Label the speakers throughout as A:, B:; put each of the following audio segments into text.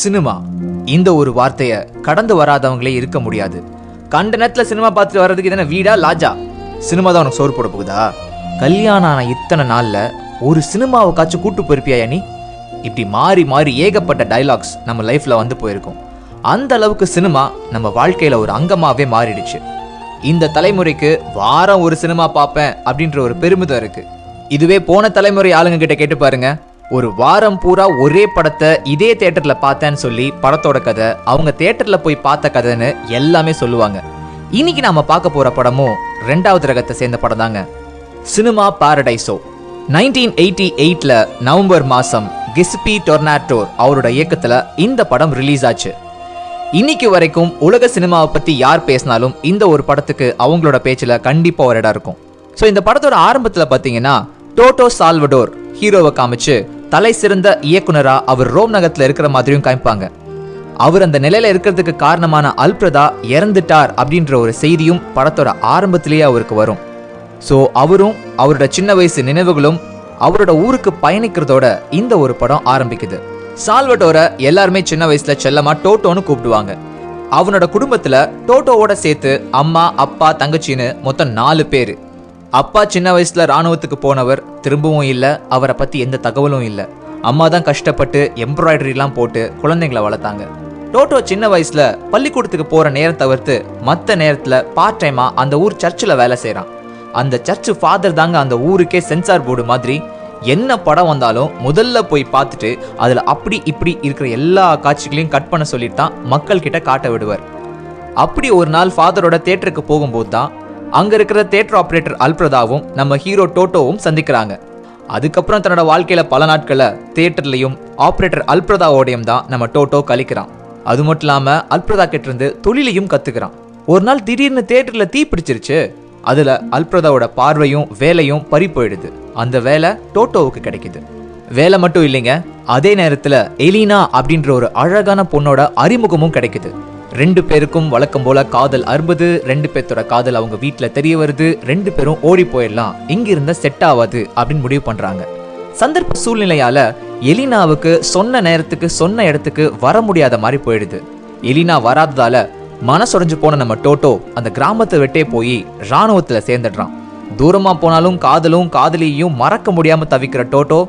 A: Cinema. இந்த ஒரு வார்த்தைய கடந்து வராதவங்களே இருக்க முடியாது. கண்ட நேரத்துல சினிமா பார்த்துட்டு வர்றதுக்கு இதான வீடா லாஜா சினிமா தான் உனக்கு சோறு போட போகுதா? கல்யாணம் ஆன இத்தனை நாள்ல ஒரு சினிமாவுக்காச்சும் கூட்டு போயிருப்பியா நீ? இப்படி மாறி மாறி ஏகப்பட்ட டைலாக்ஸ் நம்ம லைஃப்ல வந்து போயிருக்கோம். அந்த அளவுக்கு சினிமா நம்ம வாழ்க்கையில ஒரு அங்கமாவே மாறிடுச்சு. இந்த தலைமுறைக்கு வாரம் ஒரு சினிமா பார்ப்பேன் அப்படின்ற ஒரு பெருமிதம் இருக்கு. இதுவே போன தலைமுறை ஆளுங்க கிட்ட கேட்டு பாருங்க. ஒரு வாரம் பூரா ஒரே படத்தை இதே தேட்டரில் பார்த்தேன்னு சொல்லி படத்தோட கதை அவங்க தேட்டரில் போய் பார்த்த கதைன்னு எல்லாமே சொல்லுவாங்க. இன்னைக்கு நாம பார்க்க போற படமும் ரெண்டாவது ரகத்தை சேர்ந்த படம் தாங்க சினிமா பாரடைசோ நைன்டீன் எயிட்டி எயிட்ல நவம்பர் மாசம் கிஸ்பி டொர்னாட்டோர் அவரோட இயக்கத்துல இந்த படம் ரிலீஸ் ஆச்சு. இன்னைக்கு வரைக்கும் உலக சினிமாவை பத்தி யார் பேசினாலும் இந்த ஒரு படத்துக்கு அவங்களோட பேச்சுல கண்டிப்பா ஒரு இடம் இருக்கும். ஸோ இந்த படத்தோட ஆரம்பத்தில் பார்த்தீங்கன்னா டோட்டோ சால்வடோர் ஹீரோவை காமிச்சு தலை சிறந்த இயக்குனரா அவர் ரோம் நகரத்தில் இருக்கிற மாதிரியும் காமிப்பாங்க. அவர் அந்த நிலையில இருக்கிறதுக்கு காரணமான அல்பிரதா இறந்துட்டார் அப்படின்ற ஒரு செய்தியும் படத்தோட ஆரம்பத்திலேயே அவருக்கு வரும். ஸோ அவரும் அவரோட சின்ன வயசு நினைவுகளும் அவரோட ஊருக்கு பயணிக்கிறதோட இந்த ஒரு படம் ஆரம்பிக்குது. சால்வட்டோரை எல்லாருமே சின்ன வயசுல செல்லமா டோட்டோன்னு கூப்பிடுவாங்க. அவனோட குடும்பத்துல டோட்டோவோட சேர்த்து அம்மா அப்பா தங்கச்சின்னு மொத்தம் நாலு பேர். அப்பா சின்ன வயசுல ராணுவத்துக்கு போனவர் திரும்பவும் இல்லை அவரை பத்தி எந்த தகவலும் இல்லை. அம்மா தான் கஷ்டப்பட்டு எம்ப்ராய்டரிலாம் போட்டு குழந்தைங்களை வளர்த்தாங்க. டோட்டோ சின்ன வயசுல பள்ளிக்கூடத்துக்கு போற நேரம் தவிர்த்து மற்ற நேரத்துல பார்ட் டைமா அந்த ஊர் சர்ச்சில் வேலை செய்கிறான் அந்த சர்ச்சு ஃபாதர் தாங்க அந்த ஊருக்கே சென்சார் போர்டு மாதிரி என்ன படம் வந்தாலும் முதல்ல போய் பார்த்துட்டு அதில் அப்படி இப்படி இருக்கிற எல்லா காட்சிகளையும் கட் பண்ண சொல்லிட்டு தான் மக்கள்கிட்ட காட்ட விடுவார். அப்படி ஒரு நாள் ஃபாதரோட தேட்டருக்கு போகும்போது தான் அங்க இருக்கிற தேட்டர் ஆப்ரேட்டர் அல்பிரதாவும் நம்ம ஹீரோ டோட்டோவும் சந்திக்கிறாங்க. அதுக்கப்புறம் தன்னோட வாழ்க்கையில பல நாட்களை தேட்டர்லயும் ஆப்ரேட்டர் அல்பிரதாவோடையும் தான் நம்ம டோட்டோ கழிக்கிறான். அது மட்டும் இல்லாம அல்பிரதா கிட்ட இருந்து தொழிலையும் கத்துக்கிறான். ஒரு நாள் திடீர்னு தேட்டரில் தீ பிடிச்சிருச்சு அதுல அல்பிரதாவோட பார்வையும் வேலையும் பறி போயிடுது. அந்த வேலை டோட்டோவுக்கு கிடைக்குது. வேலை மட்டும் இல்லைங்க அதே நேரத்துல எலினா அப்படின்ற ஒரு அழகான பொண்ணோட அறிமுகமும் கிடைக்குது. ரெண்டு பேருக்கும் வழக்கம் போல காதல் அறுபது ரெண்டு பேர்த்தோட காதல் அவங்க வீட்டில் தெரிய வருது ரெண்டு பேரும் ஓடி போயிடலாம் இங்கிருந்த செட் ஆகாது அப்படின்னு முடிவு பண்ணுறாங்க சந்தர்ப்ப சூழ்நிலையால எலினாவுக்கு சொன்ன நேரத்துக்கு சொன்ன இடத்துக்கு வர முடியாத மாதிரி போயிடுது. எலினா வராததால மனசுடைஞ்சு போன நம்ம டோட்டோ அந்த கிராமத்தை விட்டே போய் இராணுவத்தில் சேர்ந்துடுறான். தூரமா போனாலும் காதலும் காதலியையும் மறக்க முடியாம தவிக்கிற டோட்டோ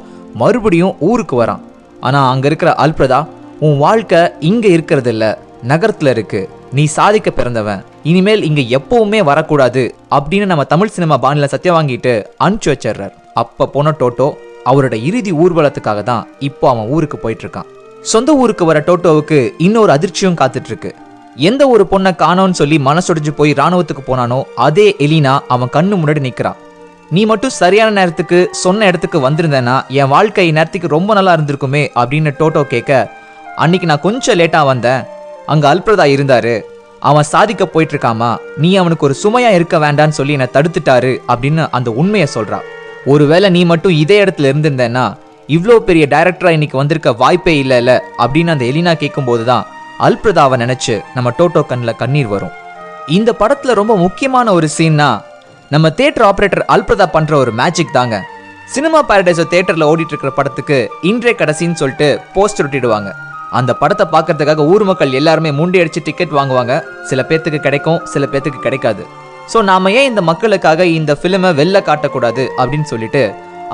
A: மறுபடியும் ஊருக்கு வரான். ஆனா அங்க இருக்கிற அல்பிரதா உன் வாழ்க்கை இங்க இருக்கிறது இல்லை நகரத்தில் இருக்கு. நீ சாதிக்க பிறந்தவன். இனிமேல் இங்க எப்பவுமே வரக்கூடாது அப்படின்னு நம்ம தமிழ் சினிமா பாணில சத்தியம் வாங்கிட்டு அனுப்பிச்சு வச்சிடுறார். அப்ப போன டோட்டோ அவரோட இறுதி ஊர்வலத்துக்காக தான் இப்போ அவன் ஊருக்கு போயிட்டு இருக்கான் சொந்த ஊருக்கு வர டோட்டோவுக்கு இன்னொரு அதிர்ச்சியும் காத்துட்டு இருக்கு எந்த ஒரு பொண்ணை காணோன்னு சொல்லி மனசொடிஞ்சு போய் ராணுவத்துக்கு போனானோ அதே எலினா அவன் கண்ணு முன்னாடி நிக்கிறான் நீ மட்டும் சரியான நேரத்துக்கு சொன்ன இடத்துக்கு வந்திருந்தேன்னா என் வாழ்க்கை நேரத்துக்கு ரொம்ப நல்லா இருந்திருக்குமே அப்படின்னு டோட்டோ கேட்க அன்னைக்கு நான் கொஞ்சம் லேட்டா வந்தேன். அங்க அல்பிரதா இருந்தாரு. அவன் சாதிக்க போயிட்டு இருக்காமா நீ அவனுக்கு ஒரு சுமையா இருக்க வேண்டான்னு சொல்லி என்னை தடுத்துட்டாரு அப்படின்னு அந்த உண்மையை சொல்றா. ஒருவேளை நீ மட்டும் இதே இடத்துல இருந்திருந்தேன்னா இவ்வளோ பெரிய டைரக்டரா இன்னைக்கு வந்திருக்க வாய்ப்பே இல்லைல்ல அப்படின்னு அந்த எலினா கேட்கும்போது தான் அல்பிரதாவை நினைச்சு நம்ம டோட்டோ கண்ணில் கண்ணீர் வரும். இந்த படத்துல ரொம்ப முக்கியமான ஒரு சீன்னா நம்ம தேட்டர் ஆபரேட்டர் அல்பிரதா பண்ற ஒரு மேஜிக் தாங்க. சினிமா பாரடைஸோ தேட்டரில் ஓடிட்டு இருக்கிற படத்துக்கு இன்றைய கடைசின்னு சொல்லிட்டு போஸ்டர் ஒட்டிடுவாங்க. அந்த படத்தை பார்க்கறதுக்காக ஊர் மக்கள் எல்லாருமே மூண்டி அடிச்சு டிக்கெட் வாங்குவாங்க. சில பேர்த்துக்கு கிடைக்கும் சில பேர்த்துக்கு கிடைக்காது. ஸோ நாம ஏன் இந்த மக்களுக்காக இந்த ஃபிலிமை வெளில காட்டக்கூடாது அப்படின்னு சொல்லிட்டு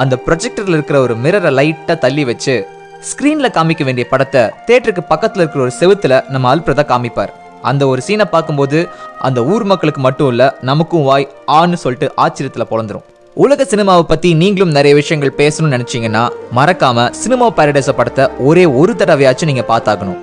A: அந்த ப்ரொஜெக்டரில் இருக்கிற ஒரு மிரரை லைட்டாக தள்ளி வச்சு ஸ்க்ரீனில் காமிக்க வேண்டிய படத்தை தேட்டருக்கு பக்கத்தில் இருக்கிற ஒரு செவுத்துல நம்ம அல்பிரதா காமிப்பார். அந்த ஒரு சீனை பார்க்கும்போது அந்த ஊர் மக்களுக்கு மட்டும் இல்லை நமக்கும் வாய் ஆன்னு சொல்லிட்டு ஆச்சரியத்தில் பொழந்துரும். உலக சினிமாவை பத்தி நீங்களும் நிறைய விஷயங்கள் பேசணும்னு நினைச்சீங்கன்னா மறக்காம சினிமா பேரடைஸை படத்தை ஒரே ஒரு தடவையாச்சும் நீங்க பார்த்தாகணும்.